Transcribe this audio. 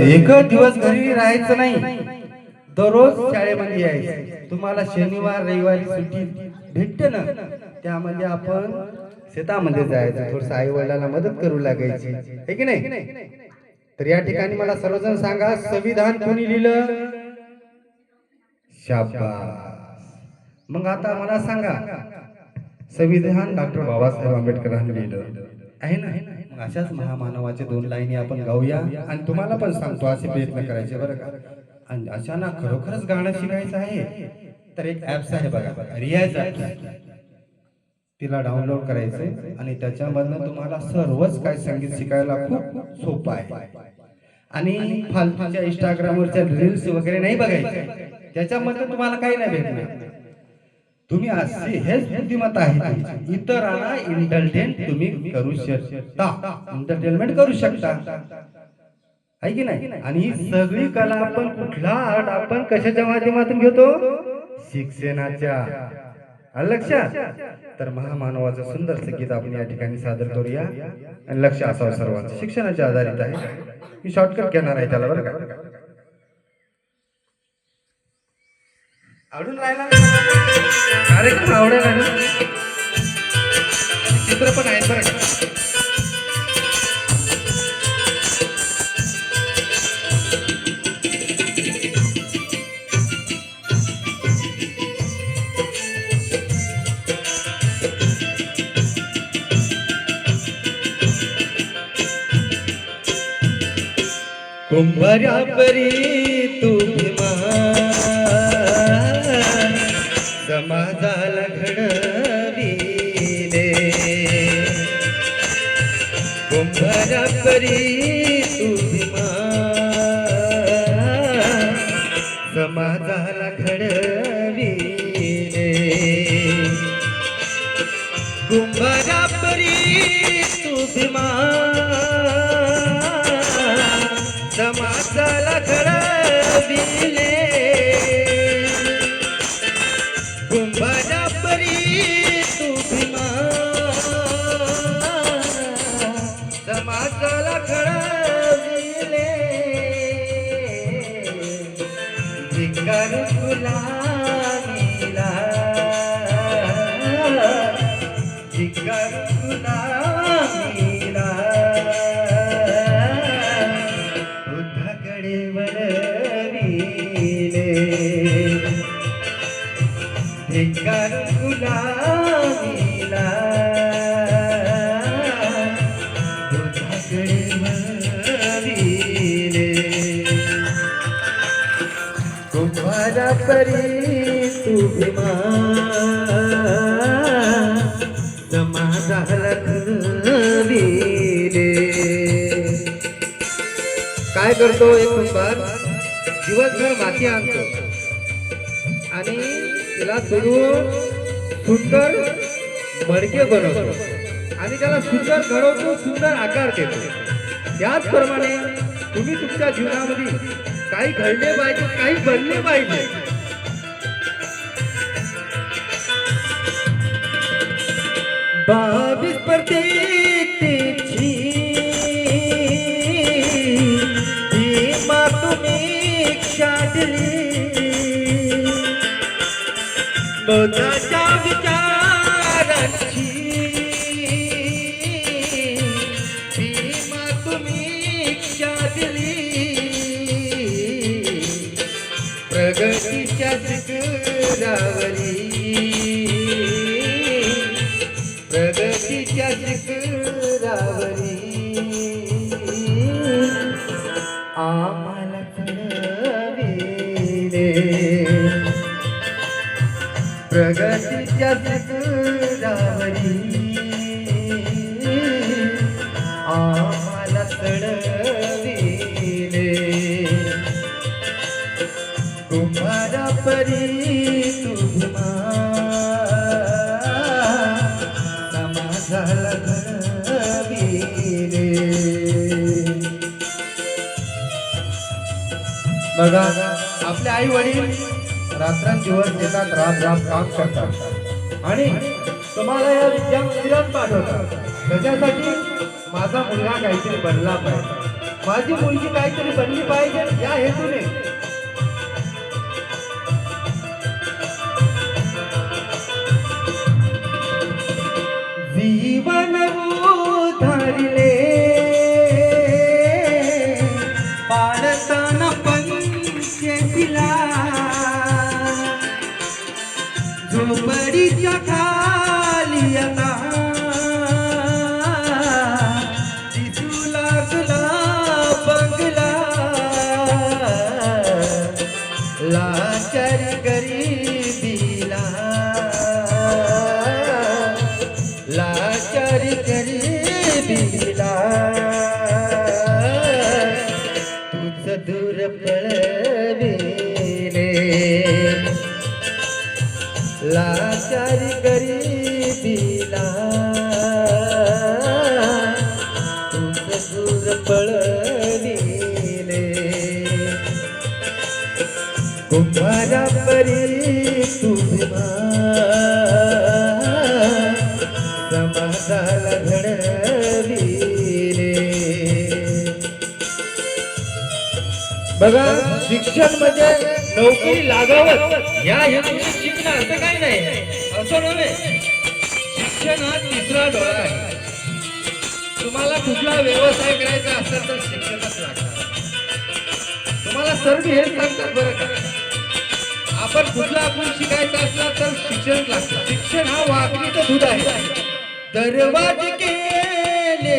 एक दिवस घरी राहायचं नाही. दररोज शाळेमध्ये यायचं. तुम्हाला शनिवार रविवारी सुट्टी भेटते ना? त्यामध्ये आपण शेतामध्ये जायचं. थोडस आई वडिलांना मदत करू लागायची. आहे की नाही? तर या ठिकाणी मला सर्वजण सांगा संविधान कोणी लिहिलं? शाबास. मग आता मला सांगा संविधान डॉक्टर बाबासाहेब आंबेडकरांनी लिहिलं. आहे ना? अशाच महामानवाचे दोन लाईनी आपण गाऊया आणि तुम्हाला पण सांगतो असे प्रयत्न करायचे बरं का. आणि अचानक खरोखरच गाणं शिकायचं आहे? तर एक ऍप्स आहे बघा रियाज तिला डाउनलोड करायचंय आणि त्याच्यामधनं तुम्हाला सर्वच काय संगीत शिकायला खूप सोपं आहे. आणि फालतूच्या इंस्टाग्रामवरच्या रील्स वगैरे नाही बघायचे. त्याच्यामध्ये तुम्हाला काही नाही भेटणार. तुम्ही हास्य हेच बुद्धिमत्ता आहे इतरांना इंटरटेन तुम्ही करू शकता. एंटरटेनमेंट करू शकता. आहे की नाही? आणि ही सगळी कला आपण कुठला आर्ट आपण कशाच्या माध्यमातून घेतो? शिक्षणाच्या. लक्षात? तर महामानवाचं सुंदर गीत आपण या ठिकाणी सादर करूया. आणि लक्ष असावं सर्वांचं. शिक्षणाच्या आधारित आहे. मी शॉर्टकट घेणार आहे त्याला बरं का? आवडून राहिला कार्यक्रम आवडेल आणि चित्र पण आहेत बरं का. कुंभाऱ्या परी तू कुंभाऱ्या परी तू भीमा समाजाला घडवी दे कुंभाऱ्या परी तू भीमा समाजाला घडविले. कुंभाऱ्या परी धिक्कार गुलामीला. बुद्धाकडे वळविले कुंभारा परी तू भीमा काय करतो एक कुंभार दिवसभर माती आणतो. आणि तिला फिरवून सुंदर मडके बनवतो. आणि त्याला सुंदर घडवतो सुंदर आकार देतो. त्याचप्रमाणे तुम्ही तुमच्या जीवनामध्ये काही घडले पाहिजे काही बनले पाहिजे. बावीस प्रत्येक तुम्ही क्षाडली मनाच्या विचारांची भीमा तुम्ही क्षाडली प्रगतीच्या शिखरावरी प्रगतीच्या शिखरावरी आम्हाला चढविले प्रगतीच्या आम्हाला चढविले कुमारा परी तुझमा समाजाला घडविले बघा आपले आई वडील रात्रंदिवस शेतात राब राब काम करतात. आणि तुम्हाला या विद्या मंदिरात पाठवतात. त्याच्यासाठी माझा मुलगा काहीतरी बनला पाहिजे. माझी मुलगी काहीतरी बनली पाहिजे या हेतूने. जीवन धरले लाचार गरीबीला तुझ दूर पळविले. लाचार गरीबीला बघा शिक्षण म्हणजे नोकरी लागावत या हेतूने शिकणं असं काही नाही. असं नव्हे. शिक्षण हा तिसरा डोळा आहे. तुम्हाला कुठला व्यवसाय करायचा असेल तर शिक्षणच लागतं. तुम्हाला सर्व हे सांगतात बरं का? आपण कुठला आपण शिकायचा असला तर शिक्षण लागतं. शिक्षण हा वाघणीचं दूध आहे. दरवाजे केले